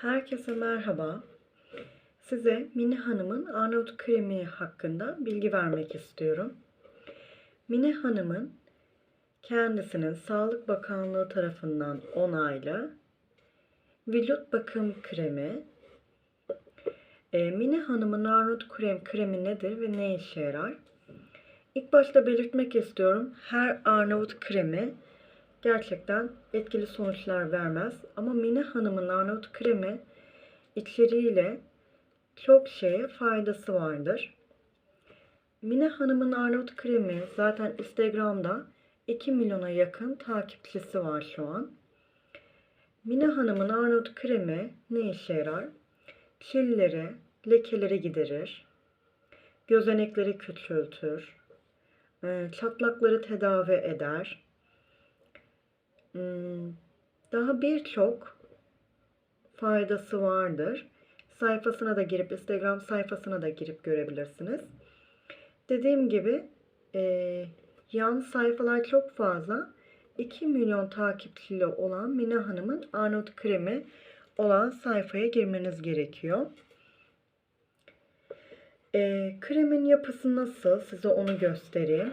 Herkese merhaba. Size Mine Hanım'ın Arnavut kremi hakkında bilgi vermek istiyorum. Mine Hanım'ın kendisinin Sağlık Bakanlığı tarafından onaylı vücut bakım kremi. E, Mine Hanım'ın Arnavut krem kremi nedir ve ne işe yarar? İlk başta belirtmek istiyorum. Her Arnavut kremi gerçekten etkili sonuçlar vermez. Ama Mine Hanım'ın Arnavut kremi içeriğiyle çok şeye faydası vardır. Mine Hanım'ın Arnavut kremi zaten Instagram'da 2 milyona yakın takipçisi var şu an. Mine Hanım'ın Arnavut kremi ne işe yarar? Çilleri, lekeleri giderir. Gözenekleri küçültür. e, Çatlakları tedavi eder. Hmm, Daha birçok faydası vardır. Sayfasına da girip, Instagram sayfasına da girip görebilirsiniz. Dediğim gibi e, yan sayfalar çok fazla. 2 milyon takipçili olan Mine Hanım'ın Arnavut kremi olan sayfaya girmeniz gerekiyor. E, kremin yapısı nasıl? Size onu göstereyim.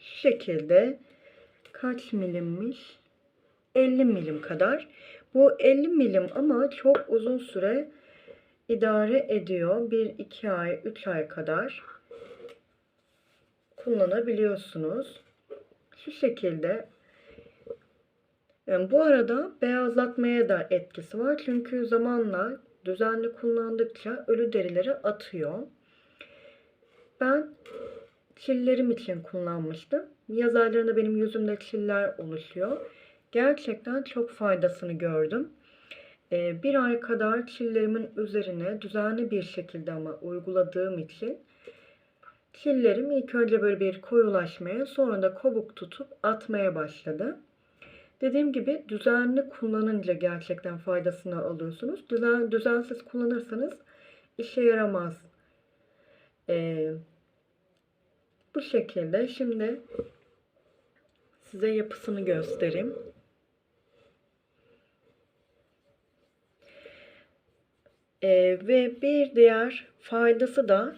Şu şekilde kaç milimmiş? 50 milim kadar. Bu 50 milim ama çok uzun süre idare ediyor. 1-2 ay, 3 ay kadar kullanabiliyorsunuz. Şu şekilde. Yani bu arada beyazlatmaya da etkisi var. Çünkü zamanla düzenli kullandıkça ölü derileri atıyor. Ben çillerim için kullanmıştım. Yaz aylarında benim yüzümde çiller oluşuyor. Gerçekten çok faydasını gördüm. Ee, bir ay kadar çillerimin üzerine düzenli bir şekilde ama uyguladığım için çillerim ilk önce böyle bir koyulaşmaya sonra da kabuk tutup atmaya başladı. Dediğim gibi düzenli kullanınca gerçekten faydasını alıyorsunuz. Düzen, düzensiz kullanırsanız işe yaramaz. Ee, bu şekilde şimdi size yapısını göstereyim. Ee, ve bir diğer faydası da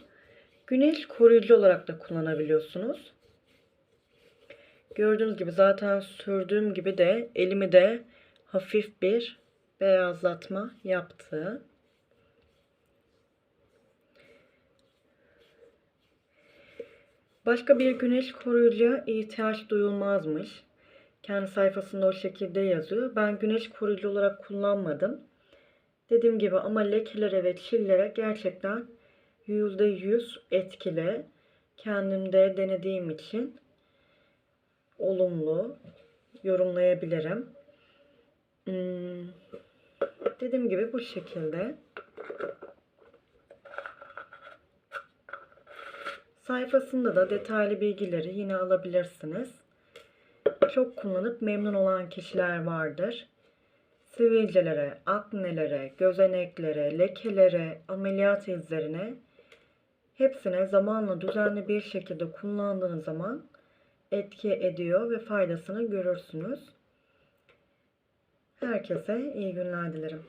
güneş koruyucu olarak da kullanabiliyorsunuz. Gördüğünüz gibi zaten sürdüğüm gibi de elimi de hafif bir beyazlatma yaptı. Başka bir güneş koruyucuya ihtiyaç duyulmazmış. Kendi sayfasında o şekilde yazıyor. Ben güneş koruyucu olarak kullanmadım. Dediğim gibi ama lekelere ve çillere gerçekten %100 etkili. Kendimde denediğim için olumlu yorumlayabilirim. Hmm, dediğim gibi bu şekilde. Sayfasında da detaylı bilgileri yine alabilirsiniz. Çok kullanıp memnun olan kişiler vardır. Sivilcelere, aknelere, gözeneklere, lekelere, ameliyat izlerine hepsine zamanla düzenli bir şekilde kullandığınız zaman etki ediyor ve faydasını görürsünüz. Herkese iyi günler dilerim.